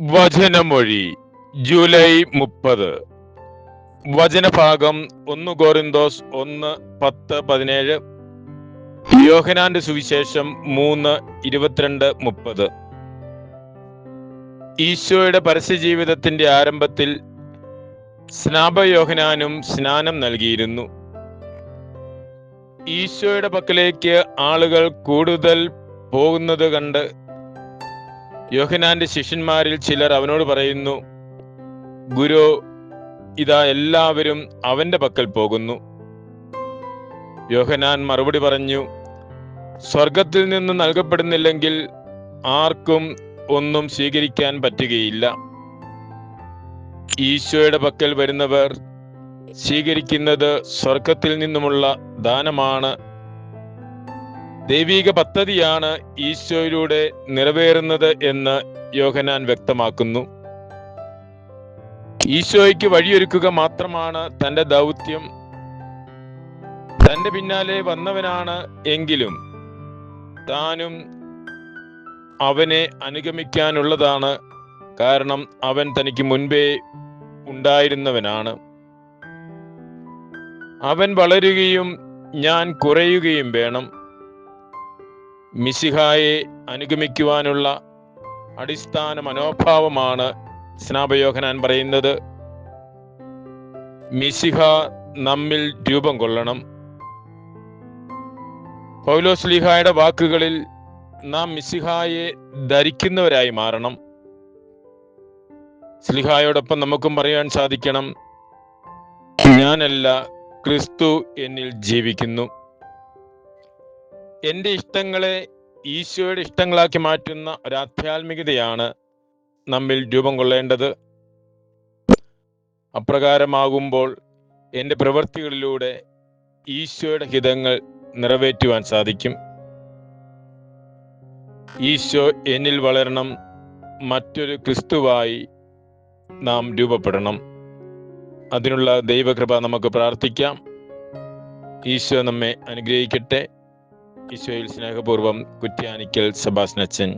വചനമൊഴി July മുപ്പത്. വചനഭാഗം ഒന്ന് കോറിന്തോസ് ഒന്ന് പത്ത് പതിനേഴ്. യോഹനാന്റെ സുവിശേഷം മൂന്ന് ഇരുപത്തിരണ്ട് മുപ്പത്. ഈശോയുടെ പരസ്യജീവിതത്തിന്റെ ആരംഭത്തിൽ സ്നാപയോഹനാനും സ്നാനം നൽകിയിരുന്നു. ഈശോയുടെ പക്കലേക്ക് ആളുകൾ കൂടുതൽ പോകുന്നത് കണ്ട് യോഹനാന്റെ ശിഷ്യന്മാരിൽ ചിലർ അവനോട് പറയുന്നു ഗുരു ഇതാ എല്ലാവരും അവന്റെ പക്കൽ പോകുന്നു. യോഹനാൻ മറുപടി പറഞ്ഞു സ്വർഗത്തിൽ നിന്ന് നൽകപ്പെടുന്നില്ലെങ്കിൽ ആർക്കും ഒന്നും സ്വീകരിക്കാൻ പറ്റുകയില്ല. ഈശോയുടെ പക്കൽ വരുന്നവർ സ്വീകരിക്കുന്നത് സ്വർഗത്തിൽ നിന്നുമുള്ള ദാനമാണ്. ദൈവിക പദ്ധതിയാണ് ഈശോയിലൂടെ നിറവേറുന്നത് എന്ന് യോഹനാൻ വ്യക്തമാക്കുന്നു. ഈശോയ്ക്ക് വഴിയൊരുക്കുക മാത്രമാണ് തന്റെ ദൗത്യം. തന്റെ പിന്നാലെ വന്നവനാണ് എങ്കിലും താനും അവനെ അനുഗമിക്കാനുള്ളതാണ്. കാരണം അവൻ തനിക്ക് മുൻപേ ഉണ്ടായിരുന്നവനാണ്. അവൻ വളരുകയും ഞാൻ കുറയുകയും വേണം. മിശിഹായെ അനുഗമിക്കുവാനുള്ള അടിസ്ഥാന മനോഭാവമാണ് സ്നാപയോഹനാൻ പറയുന്നത്. മിശിഹ നമ്മിൽ രൂപം കൊള്ളണം. പൗലോസ്ലിഹായുടെ വാക്കുകളിൽ നാം മിസ്സിഹായെ ധരിക്കുന്നവരായി മാറണം. സ്ലിഹായോടൊപ്പം നമുക്കും പറയാൻ സാധിക്കണം. ഞാനല്ല ക്രിസ്തു എന്നിൽ ജീവിക്കുന്നു. എന്റെ ഇഷ്ടങ്ങളെ ഈശോയുടെ ഇഷ്ടങ്ങളാക്കി മാറ്റുന്ന ഒരാധ്യാത്മികതയാണ് നമ്മിൽ രൂപം കൊള്ളേണ്ടത്. അപ്രകാരമാകുമ്പോൾ എന്റെ പ്രവൃത്തികളിലൂടെ ഈശോയുടെ ഹിതങ്ങൾ നിറവേറ്റുവാൻ സാധിക്കും. ഈശോ എന്നിൽ വളരണം മറ്റൊരു ക്രിസ്തുവായി നാം രൂപപ്പെടണം. അതിനുള്ള ദൈവകൃപ നമുക്ക് പ്രാർത്ഥിക്കാം. ഈശോ നമ്മെ അനുഗ്രഹിക്കട്ടെ. ഈശോയിൽ സ്നേഹപൂർവം കുറ്റ്യാനിക്കൽ സബാസ്നച്ചൻ